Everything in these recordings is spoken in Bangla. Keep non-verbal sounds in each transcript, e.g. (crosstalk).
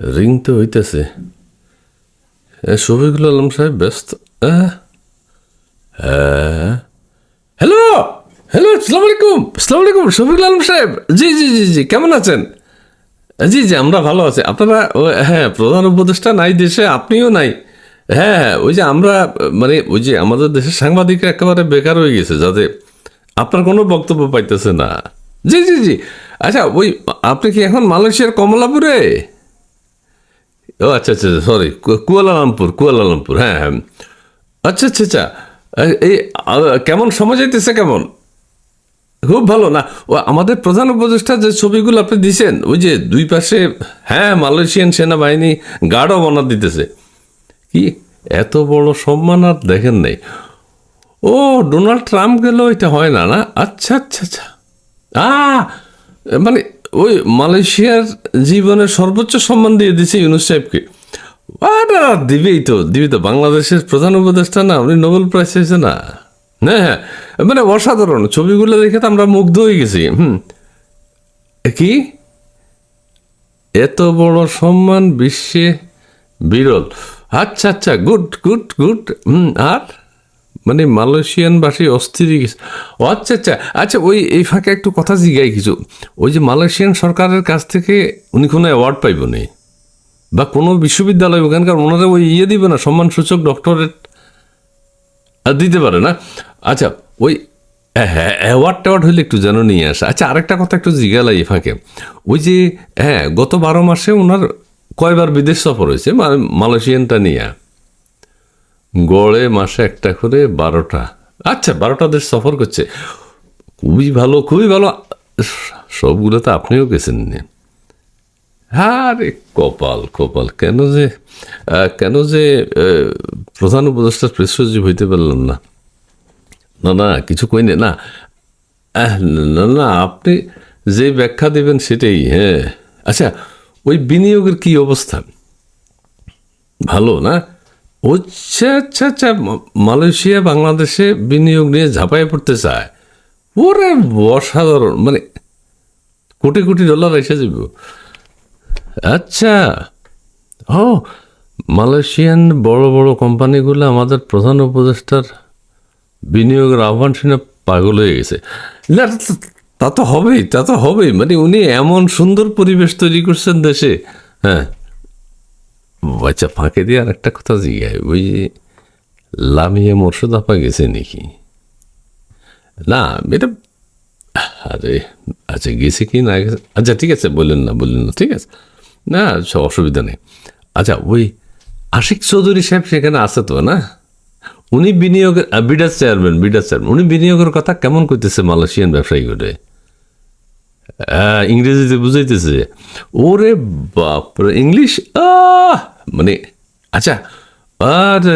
রিং তো হইতেছে শফিকুল আলম সাহেব ব্যস্ত। হ্যাঁ হ্যালো হ্যালো, আসসালামু আলাইকুম আসসালামু আলাইকুম, শফিকুল আলম সাহেব। জি জি জি জি, কেমন আছেন? জি জি, আমরা ভালো আছি। আপনারা হ্যাঁ প্রধান উপদেষ্টা নাই দেশে, আপনিও নাই। হ্যাঁ হ্যাঁ ওই যে আমরা মানে ওই যে আমাদের দেশের সাংবাদিকরা একেবারে বেকার হয়ে গেছে যাতে আপনার কোনো বক্তব্য পাইতেছে না। জি জি জি। আচ্ছা ওই, আপনি কি এখন মালয়েশিয়ার কমলাপুরে? ও আচ্ছা আচ্ছা সরি কুয়ালালামপুর কুয়ালালামপুর হ্যাঁ হ্যাঁ। আচ্ছা আচ্ছা আচ্ছা। এই কেমন সময় যাইতেছে কেমন? খুব ভালো। না, ও, আমাদের প্রধান উপদেষ্টা যে ছবিগুলো আপনি দিছেন, ওই যে দুই পাশে হ্যাঁ মালয়েশিয়ান সেনাবাহিনী গার্ডও বনা দিতেছে। কি এত বড় সম্মান আর দেখেন নাই। ও, ডোনাল্ড ট্রাম্প গেলেও এটা হয় না না? আচ্ছা আচ্ছা আচ্ছা। আ মানে ওই মালয়েশিয়ার জীবনের সর্বোচ্চ সম্মান দিয়ে দিছে ইউনুস সাহেবকে। দিবেই তো, দিবি তো, বাংলাদেশের প্রধান উপদেষ্টা না উনি নোবেল প্রাইজ হয়েছে না। হ্যাঁ হ্যাঁ মানে অসাধারণ, ছবিগুলো দেখে তো আমরা মুগ্ধ হয়ে গেছি। হুম। কি? এত বড় সম্মান, বিশ্বে বিরল। আচ্ছা আচ্ছা গুড গুড গুড হুম, আর? মানে মালয়েশিয়ানবাসী অস্থির হয়ে গেছে। ও আচ্ছা আচ্ছা আচ্ছা ওই, এই ফাঁকে একটু কথা জিগাই কিছু। ওই যে মালয়েশিয়ান সরকারের কাছ থেকে উনি কোনো অ্যাওয়ার্ড পাইব নি? বা কোনো বিশ্ববিদ্যালয় ওখানকার ওনারা ওই ইয়ে দিবে না, সম্মানসূচক ডক্টরেট দিতে পারে না। আচ্ছা ওই হ্যাঁ অ্যাওয়ার্ড ট্যাওয়ার্ড হলে একটু যেন নিয়ে আসে। আচ্ছা আরেকটা কথা একটু জিজ্ঞালাই ফাঁকে। ওই যে হ্যাঁ গত বারো মাসে ওনার কয়বার বিদেশ সফর হয়েছে মালয়েশিয়ানটা নিয়ে? গড়ে মাসে একটা করে বারোটা। আচ্ছা বারোটা দেশ সফর করছে। খুবই ভালো খুবই ভালো। সবগুলো তো আপনিও গেছেন নে। আরে, কপাল কপাল। কেন যে কেন যে প্রধান উপদেষ্টা প্রেস হইতে পারলাম না। না না, কিছু কই না। না না, আপনি যে ব্যাখ্যা দেবেন সেটাই হ্যাঁ। আচ্ছা ওই বিনিয়োগের কি অবস্থা? ভালো, না? আচ্ছা আচ্ছা আচ্ছা মালয়েশিয়া, বাংলাদেশে বিনিয়োগ নিয়ে ঝাঁপায় পড়তে চায়। ওরে অসাধারণ মানে কোটি কোটি ডলার এসে যাব আচ্ছা ও, মালয়েশিয়ান বড় বড় কোম্পানিগুলো আমাদের প্রধান উপদেষ্টার বিনিয়োগের আহ্বান শুনে পাগল হয়ে গেছে। না, তা তো হবেই, তা তো হবেই মানে উনি এমন সুন্দর পরিবেশ তৈরি করছেন দেশে হ্যাঁ। বাচ্চা ফাঁকে দিয়ে আর একটা কথা জিজ্ঞায় ওই যে লামিয়ে মোর্শদাপা গেছে নাকি? না এটা আরে আচ্ছা গেছে কি না গেছে? আচ্ছা ঠিক আছে বললেন না বললেন না ঠিক আছে। না আচ্ছা, অসুবিধা নেই। আচ্ছা ওই আশিক চৌধুরী সাহেব সেখানে আছে তো না? উনি বিনিয়োগের বিডাস চেয়ারম্যান বিডাস চেয়ারম্যান। উনি বিনিয়োগের কথা কেমন করতেছে মালয়েশিয়ান ব্যবসায়ী করে ইংরেজিতে বুঝাইতেছে ওরে বাপরে ইংলিশ? আহ! মানে আচ্ছা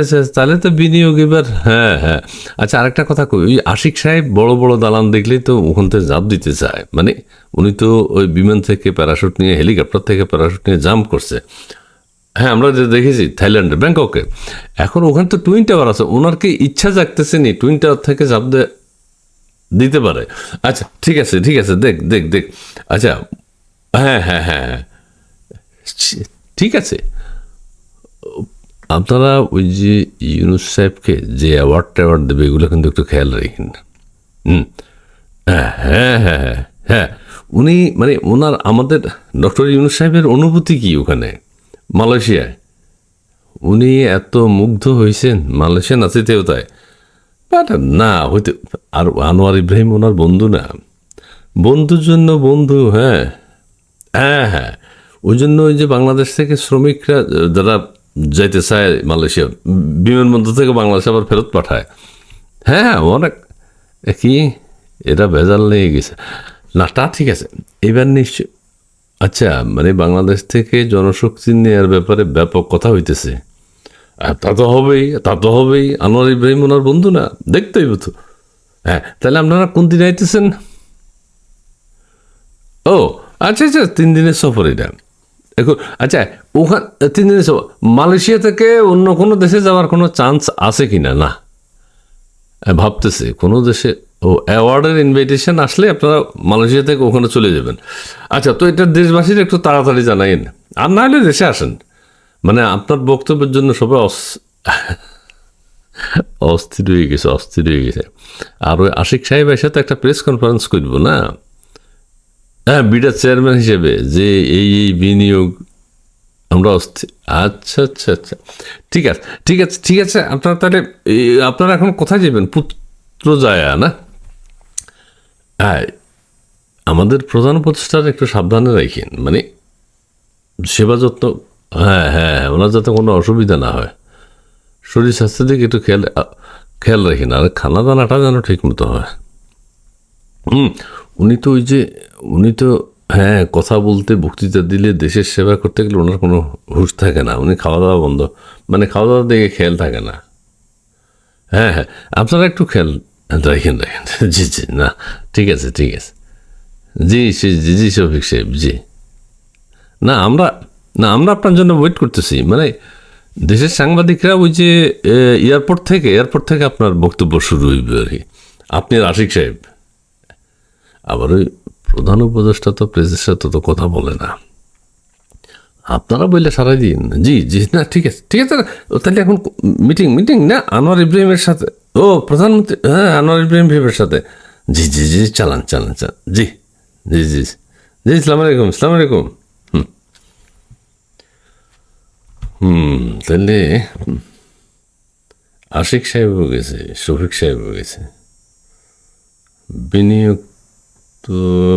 আচ্ছা তাহলে তো বিনিয়োগ এবার হ্যাঁ হ্যাঁ। আচ্ছা আরেকটা কথা কই, ওই আশিক সাহেব বড় বড় দালান দেখলেই তো ওখান থেকে জাম্প দিতে চায়। মানে উনি তো ওই বিমান থেকে প্যারাশুট নিয়ে হেলিকপ্টার থেকে প্যারাশুট নিয়ে জাম্প করছে। হ্যাঁ আমরা যে দেখেছি থাইল্যান্ডে ব্যাংককে। এখন ওখানে তো টুইন টাওয়ার আছে, ওনার কি ইচ্ছা জাগতেছে নি টুইন টাওয়ার থেকে জাপ দিতে পারে? আচ্ছা ঠিক আছে ঠিক আছে, দেখ দেখ দেখ। আচ্ছা হ্যাঁ হ্যাঁ হ্যাঁ হ্যাঁ। ঠিক আছে। আপনারা ওই যে ইউনুস সাহেবকে যে অ্যাওয়ার্ড দেবে, এগুলো কিন্তু একটু খেয়াল রাখেন। হ্যাঁ হ্যাঁ হ্যাঁ হ্যাঁ হ্যাঁ। উনি মানে ওনার আমাদের ডক্টর ইউনুস সাহেবের অনুভূতি কি ওখানে? মালয়েশিয়ায়? উনি এত মুগ্ধ হয়েছেন মালয়েশিয়ান আতিথেও তাই। বাট না হইতে আর আনোয়ার ইব্রাহিম ওনার বন্ধু না। বন্ধুর জন্য বন্ধু হ্যাঁ। হ্যাঁ হ্যাঁ। ওই জন্য ওই যে বাংলাদেশ থেকে শ্রমিকরা, যারা যাইতে চায় মালয়েশিয়া। বিমানবন্দর থেকে বাংলাদেশ আবার ফেরত পাঠায়। হ্যাঁ হ্যাঁ অনেক কি? এটা ভেজাল নিয়ে গেছে। না, তা ঠিক আছে। এবার নিশ্চয় আচ্ছা মানে বাংলাদেশ থেকে জনশক্তি নেওয়ার ব্যাপারে ব্যাপক কথা হইতেছে। তা তো হবেই, তা তো হবেই। আনোয়ার ইব্রাহিম ওনার বন্ধু না দেখতেই তো। হ্যাঁ তাহলে আপনারা কোন দিন আইতেছেন? ও আচ্ছা আচ্ছা তিন দিনের সফর এটা। এখন আচ্ছা ওখান তিন সফর মালয়েশিয়া থেকে অন্য কোনো দেশে যাওয়ার কোনো চান্স আছে কি না। না ভাবতেছে, কোনো দেশে ও অ্যাওয়ার্ডের ইনভাইটেশন আসলে আপনারা মালয়েশিয়া থেকে ওখানে চলে যাবেন। আচ্ছা তো এটা দেশবাসীর একটু তাড়াতাড়ি জানাইন আর না হলে দেশে আসেন। মানে আপনার বক্তব্যের জন্য সবাই অস- অস্থির হয়ে গেছে, অস্থির হয়ে গেছে। আর ওই আশিক সাহেবের সাথে একটা প্রেস কনফারেন্স করব না? হ্যাঁ বিডার চেয়ারম্যান হিসেবে যে এই এই বিনিয়োগ আমরা আচ্ছা আচ্ছা আচ্ছা। ঠিক আছে ঠিক আছে ঠিক আছে আপনারা তাহলে আপনারা এখন কোথায় যাবেন? পুত্র যায় না? হ্যাঁ আমাদের প্রধান প্রতিষ্ঠান একটু সাবধানে রাখেন মানে সেবা যত্ন হ্যাঁ হ্যাঁ হ্যাঁ, ওনার যাতে কোনো অসুবিধা না হয়। শরীর স্বাস্থ্যের দিকে একটু খেয়াল খেয়াল রাখেন আর খানা দানাটা যেন ঠিক মতো হয়। হুম উনি তো ওই যে, উনি তো হ্যাঁ কথা বলতে বক্তৃতা দিলে দেশের সেবা করতে গেলে ওনার কোনো হুঁশ থাকে না। উনি খাওয়া দাওয়া বন্ধ। মানে খাওয়া দাওয়ার দিকে খেয়াল থাকে না। হ্যাঁ হ্যাঁ আপনারা একটু খেয়াল রাখেন রাখেন (laughs) জি জি, না, ঠিক আছে ঠিক আছে। জি জি জি জি, শফিক সাহেব, জি। না, আমরা না, আমরা আপনার জন্য ওয়েট করতেছি। মানে দেশের সাংবাদিকরা ওই যে এয়ারপোর্ট থেকে এয়ারপোর্ট থেকে আপনার বক্তব্য শুরু হইবে আর কি। আপনি আর আশিক সাহেব আবার ওই প্রধান উপদেষ্টা তো প্রেসের সাথে তো কথা বলে না। আপনারা বললে সারাই দিন। জি জি, না, ঠিক আছে ঠিক আছে তাহলে এখন মিটিং মিটিং, না, আনোয়ার ইব্রাহিমের সাথে। ও, প্রধানমন্ত্রী হ্যাঁ আনোয়ার ইব্রাহিম সাহেবের সাথে। জি জি জি, চালান চালান চালান। জি জি জি জি ইসলাম আলাইকুম ইসলাম আলাইকুম। হুম। হুম, তাহলে আশিক সাহেবও গেছে, শফিক সাহেবও গেছে। বিনিয়োগ তো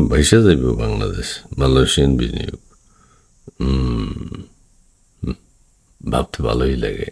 ভাইসা যাইব বাংলাদেশ মালয়েশিয়ান বিনিয়োগ। ভাবতে ভালোই লাগে।